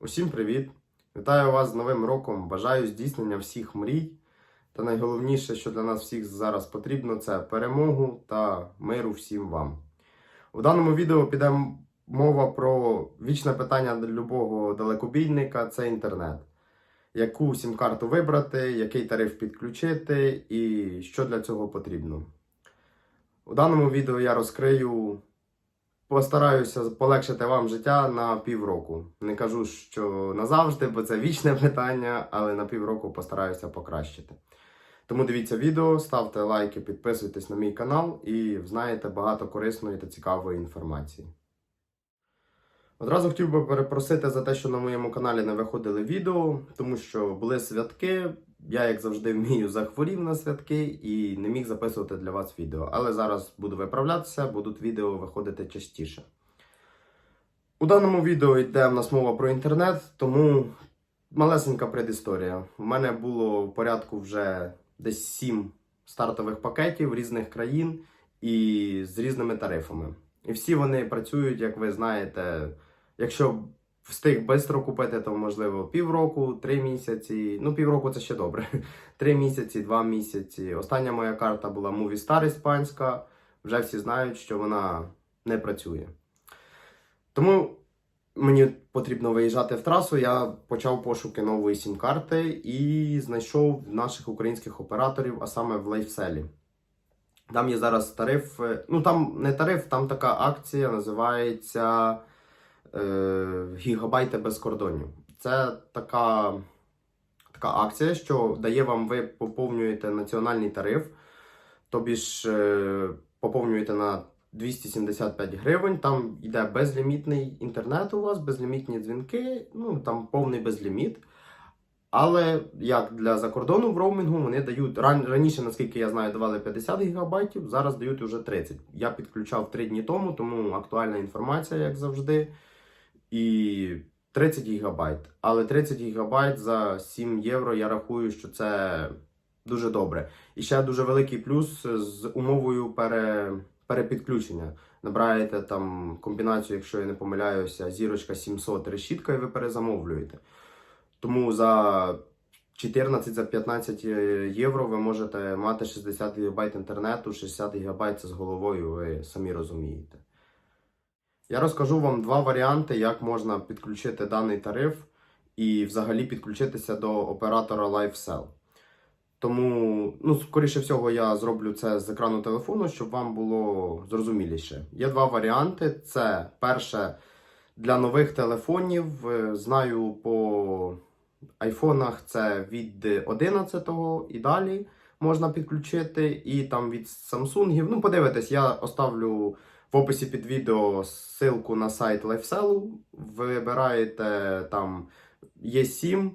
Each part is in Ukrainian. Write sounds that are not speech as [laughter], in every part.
Усім привіт! Вітаю вас з Новим роком! Бажаю здійснення всіх мрій. Та найголовніше, що для нас всіх зараз потрібно, це перемогу та миру всім вам. У даному відео піде мова про вічне питання любого далекобійника це інтернет. Яку сім-карту вибрати, який тариф підключити і що для цього потрібно. У даному відео я розкрию Постараюся полегшити вам життя на півроку. Не кажу, що назавжди, бо це вічне питання, але на півроку постараюся покращити. Тому дивіться відео, ставте лайки, підписуйтесь на мій канал і знаєте багато корисної та цікавої інформації. Одразу хотів би перепросити за те, що на моєму каналі не виходили відео, тому що були святки. Я, як завжди, вмію, захворів на святки і не міг записувати для вас відео. Але зараз буду виправлятися, будуть відео виходити частіше. У даному відео йде в нас мова про інтернет, тому малесенька предісторія. У мене було в порядку вже десь 7 стартових пакетів різних країн і з різними тарифами. І всі вони працюють, як ви знаєте, якщо встиг швидко купити, то можливо півроку, три місяці. Ну, півроку це ще добре. [laughs] Три місяці, два місяці. Остання моя карта була Movistar іспанська. Вже всі знають, що вона не працює. Тому мені потрібно виїжджати в трасу. Я почав пошуки нової сім-карти і знайшов наших українських операторів, а саме в Лайфселі. Там є зараз тариф. е, Ну там не тариф, там така акція називається Гігабайти без кордонів. Це така, така акція, що дає вам, ви поповнюєте національний тариф, тобі ж е, поповнюєте на 275 гривень. Там йде безлімітний інтернет у вас, безлімітні дзвінки, ну там повний безліміт. Але як для закордону в роумінгу вони дають ран, раніше, наскільки я знаю, давали 50 гігабайтів, зараз дають вже 30. Я підключав 3 дні тому, тому актуальна інформація, як завжди. І 30 гігабайт. Але 30 гігабайт за 7 євро я рахую, що це дуже добре. І ще дуже великий плюс з умовою пере, перепідключення. Набираєте там комбінацію, якщо я не помиляюся, зірочка 700 решітка, і ви перезамовлюєте. Тому за 14 за 15 євро ви можете мати 60 ГБ інтернету, 60 ГБ це з головою, ви самі розумієте. Я розкажу вам два варіанти, як можна підключити даний тариф і взагалі підключитися до оператора LifeSell. Тому, ну, скоріше всього, я зроблю це з екрану телефону, щоб вам було зрозуміліше. Є два варіанти. Це перше для нових телефонів. Е, Знаю по айфонах це від 11 і далі можна підключити, і там від Samsung. Ну, подивитесь, я оставлю в описі під відео ссылку на сайт LifeSell. Вибираєте там Є7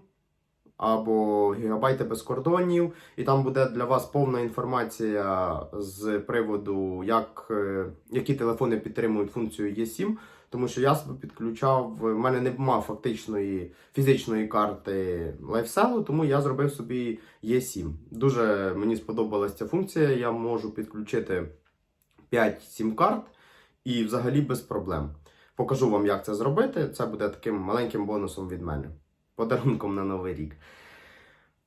або гігабайти без кордонів, і там буде для вас повна інформація з приводу, як, е, які телефони підтримують функцію Є7. Тому що я себе підключав, в мене не мав фактичної фізичної карти LifeSell, тому я зробив собі Є7. Дуже мені сподобалася ця функція. Я можу підключити 5 сім-карт і взагалі без проблем. Покажу вам, як це зробити. Це буде таким маленьким бонусом від мене. Подарунком на Новий рік.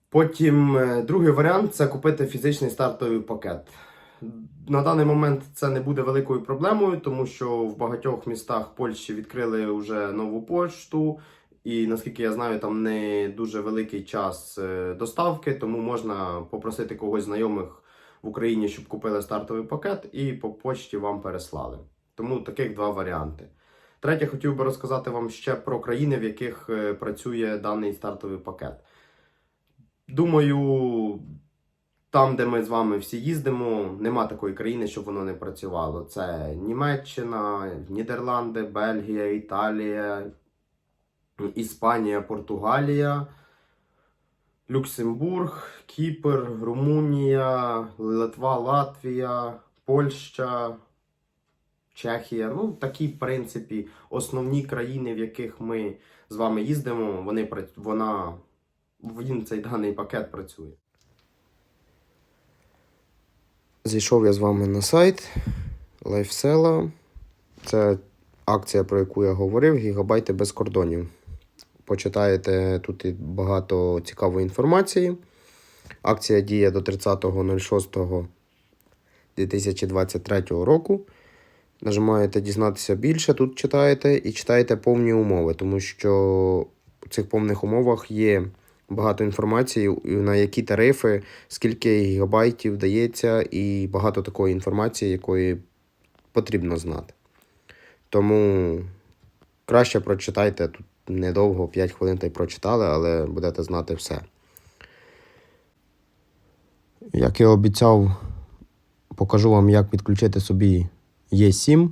Потім е, другий варіант це купити фізичний стартовий пакет. На даний момент це не буде великою проблемою, тому що в багатьох містах Польщі відкрили вже нову пошту, і наскільки я знаю, там не дуже великий час е, доставки, тому можна попросити когось знайомих в Україні, щоб купили стартовий пакет, і по почті вам переслали. Тому таких два варіанти. Третє, хотів би розказати вам ще про країни, в яких е, працює даний стартовий пакет. Думаю, там, де ми з вами всі їздимо, нема такої країни, щоб воно не працювало. Це Німеччина, Нідерланди, Бельгія, Італія, Іспанія, Португалія, Люксембург, Кіпр, Румунія, Литва, Латвія, Польща, Чехія. Ну, такі, в принципі, основні країни, в яких ми з вами їздимо, вони вона, він цей даний пакет працює. Зайшов я з вами на сайт LifeSell. Це акція, про яку я говорив, гігабайти без кордонів. почитаєте тут багато цікавої інформації. Акція діє до 30.06.2023 року. Нажимаєте дізнатися більше, тут читаєте і читаєте повні умови, тому що в цих повних умовах є багато інформації, на які тарифи, скільки гігабайтів дається, і багато такої інформації, якої потрібно знати. Тому краще прочитайте тут недовго, 5 хвилин та й прочитали, але будете знати все. Як я обіцяв, покажу вам, як підключити собі Є7.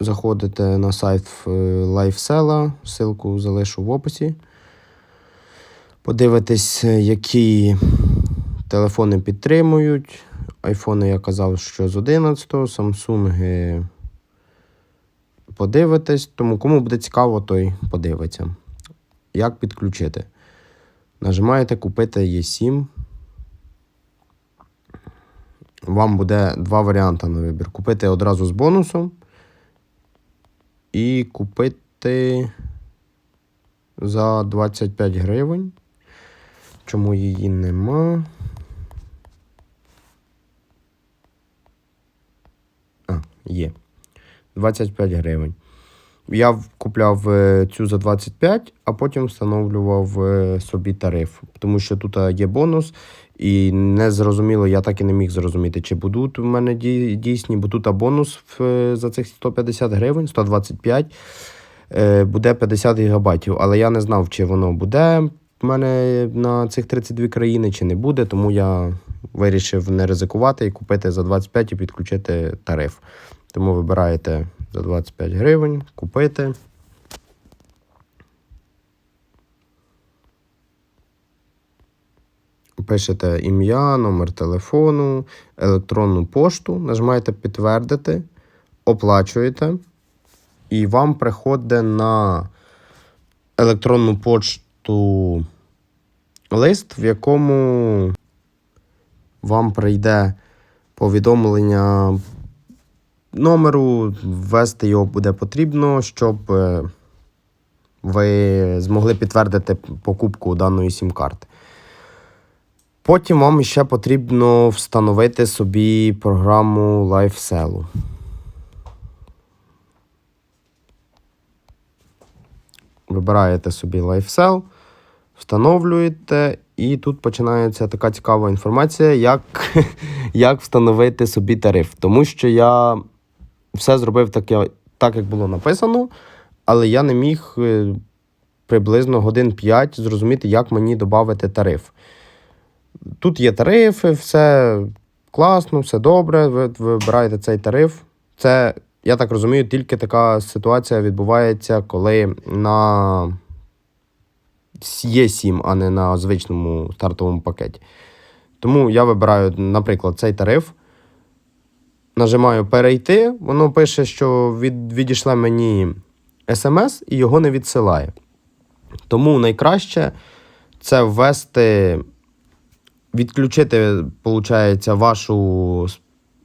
Заходите на сайт е, LifeSell, ссылку залишу в описі. Подивитесь, які телефони підтримують. Айфони я казав, що з 11, Samsung подивитесь. Тому кому буде цікаво, той подивиться. Як підключити? Нажимаєте купити Є7. Вам буде два варіанти на вибір. Купити одразу з бонусом. І купити за 25 гривень. Чому її нема? А, є. 25 гривень. Я купляв е, цю за 25, а потім встановлював е, собі тариф. Тому що тут е, є бонус, і не зрозуміло, я так і не міг зрозуміти, чи будуть у мене дійсні, бо тут бонус за цих 150 гривень, 125, е, буде 50 гігабайтів. Але я не знав, чи воно буде в мене на цих 32 країни, чи не буде, тому я вирішив не ризикувати і купити за 25 і підключити тариф. Тому вибираєте за 25 гривень, купити. Пишете ім'я, номер телефону, електронну пошту, нажимаєте підтвердити, оплачуєте, і вам приходить на електронну пошту лист, в якому вам прийде повідомлення номеру, ввести його буде потрібно, щоб е, ви змогли підтвердити покупку даної сім-карти. Потім вам ще потрібно встановити собі програму LifeSell. Вибираєте собі LifeSell, встановлюєте, і тут починається така цікава інформація, як, [laughs] як встановити собі тариф. Тому що я все зробив таке, так, як було написано, але я не міг е, приблизно годин 5 зрозуміти, як мені додати тариф. Тут є тарифи, все класно, все добре. Ви вибираєте цей тариф. Це, я так розумію, тільки така ситуація відбувається, коли на є 7, а не на звичному стартовому пакеті. Тому я вибираю, наприклад, цей тариф. Нажимаю перейти, воно пише, що від, відійшле мені смс і його не відсилає. Тому найкраще це ввести, відключити, виходить, вашу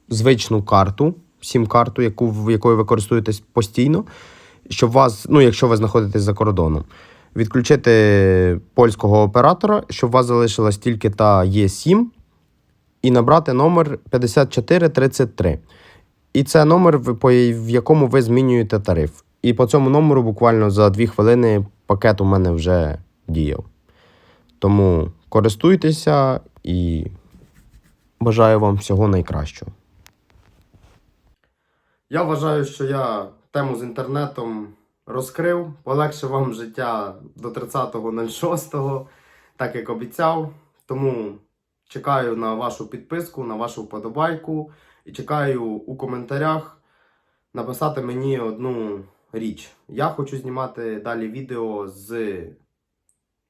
звичну карту, сім-карту, яку, якою ви користуєтесь постійно, щоб вас, ну, якщо ви знаходитесь за кордоном, відключити польського оператора, щоб у вас залишилась тільки та Є7, і набрати номер 5433. І це номер, в- якому ви змінюєте тариф. І по цьому номеру буквально за 2 хвилини пакет у мене вже діяв. Тому користуйтеся і бажаю вам всього найкращого. Я вважаю, що я тему з інтернетом розкрив, полегшив вам життя до 30.06, так як обіцяв. Тому чекаю на вашу підписку, на вашу вподобайку і чекаю у коментарях написати мені одну річ. Я хочу знімати далі відео з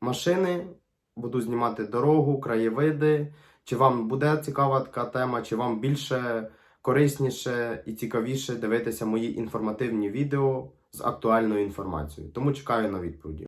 машини, буду знімати дорогу, краєвиди. Чи вам буде цікава така тема, чи вам більше корисніше і цікавіше дивитися мої інформативні відео з актуальною інформацією. Тому чекаю на відповіді.